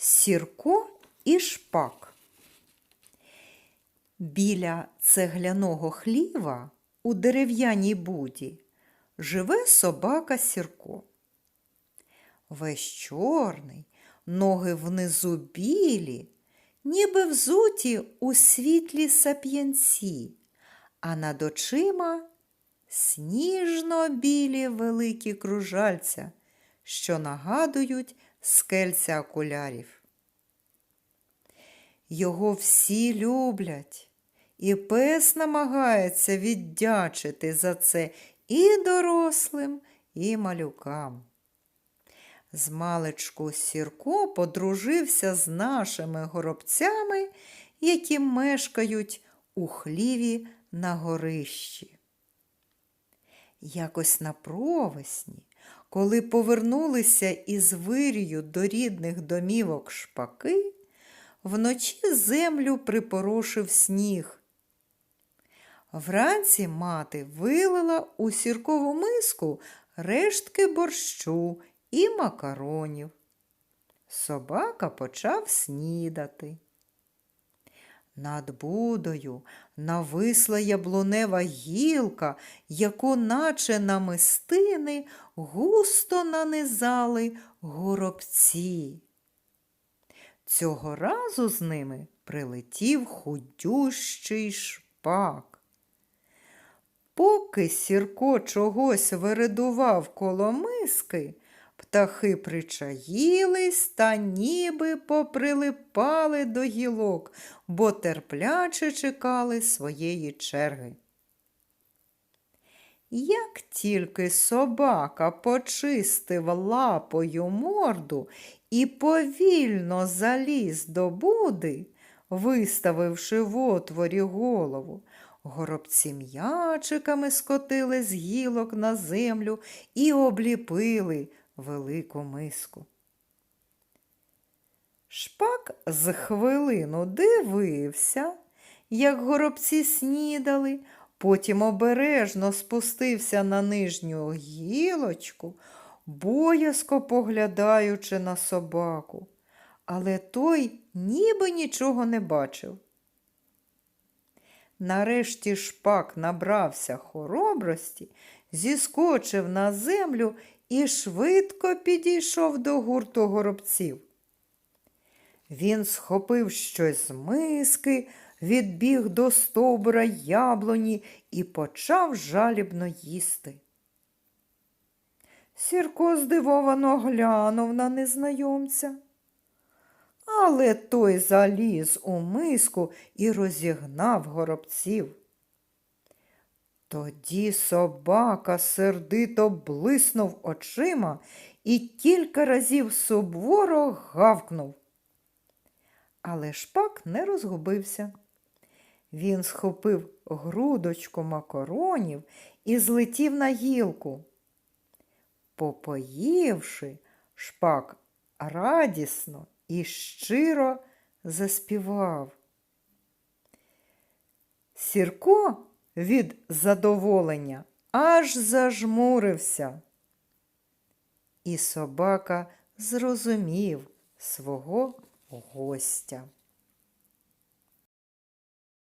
Сірко і шпак. Біля цегляного хліва у дерев'яній буді живе собака Сірко. Весь чорний, ноги внизу білі, ніби взуті у світлі сап'янці, а над очима сніжно-білі великі кружальця, що нагадують скельця окулярів. Його всі люблять, і пес намагається віддячити за це і дорослим, і малюкам. Змалечку Сірко подружився з нашими горобцями, які мешкають у хліві на горищі. Якось на провесні, коли повернулися із вирію до рідних домівок шпаки, вночі землю припорошив сніг. Вранці мати вилила у сіркову миску рештки борщу і макаронів. Собака почав снідати. Над будою нависла яблунева гілка, яку, наче намистини, густо нанизали горобці. Цього разу з ними прилетів худющий шпак. Поки Сірко чогось виридував коло миски, птахи причаїлись та ніби поприлипали до гілок, бо терпляче чекали своєї черги. Як тільки собака почистив лапою морду і повільно заліз до буди, виставивши в отворі голову, горобці м'ячиками скотили з гілок на землю і обліпили велику миску. Шпак з хвилину дивився, як горобці снідали, потім обережно спустився на нижню гілочку, боязко поглядаючи на собаку, але той ніби нічого не бачив. Нарешті шпак набрався хоробрості, зіскочив на землю і швидко підійшов до гурту горобців. Він схопив щось з миски, відбіг до стовбура яблуні і почав жалібно їсти. Сірко здивовано глянув на незнайомця. Але той заліз у миску і розігнав горобців. Тоді собака сердито блиснув очима і кілька разів суворо гавкнув. Але шпак не розгубився. Він схопив грудочку макаронів і злетів на гілку. Попоївши, шпак радісно і щиро заспівав. Сірко від задоволення аж зажмурився. І собака зрозумів свого гостя.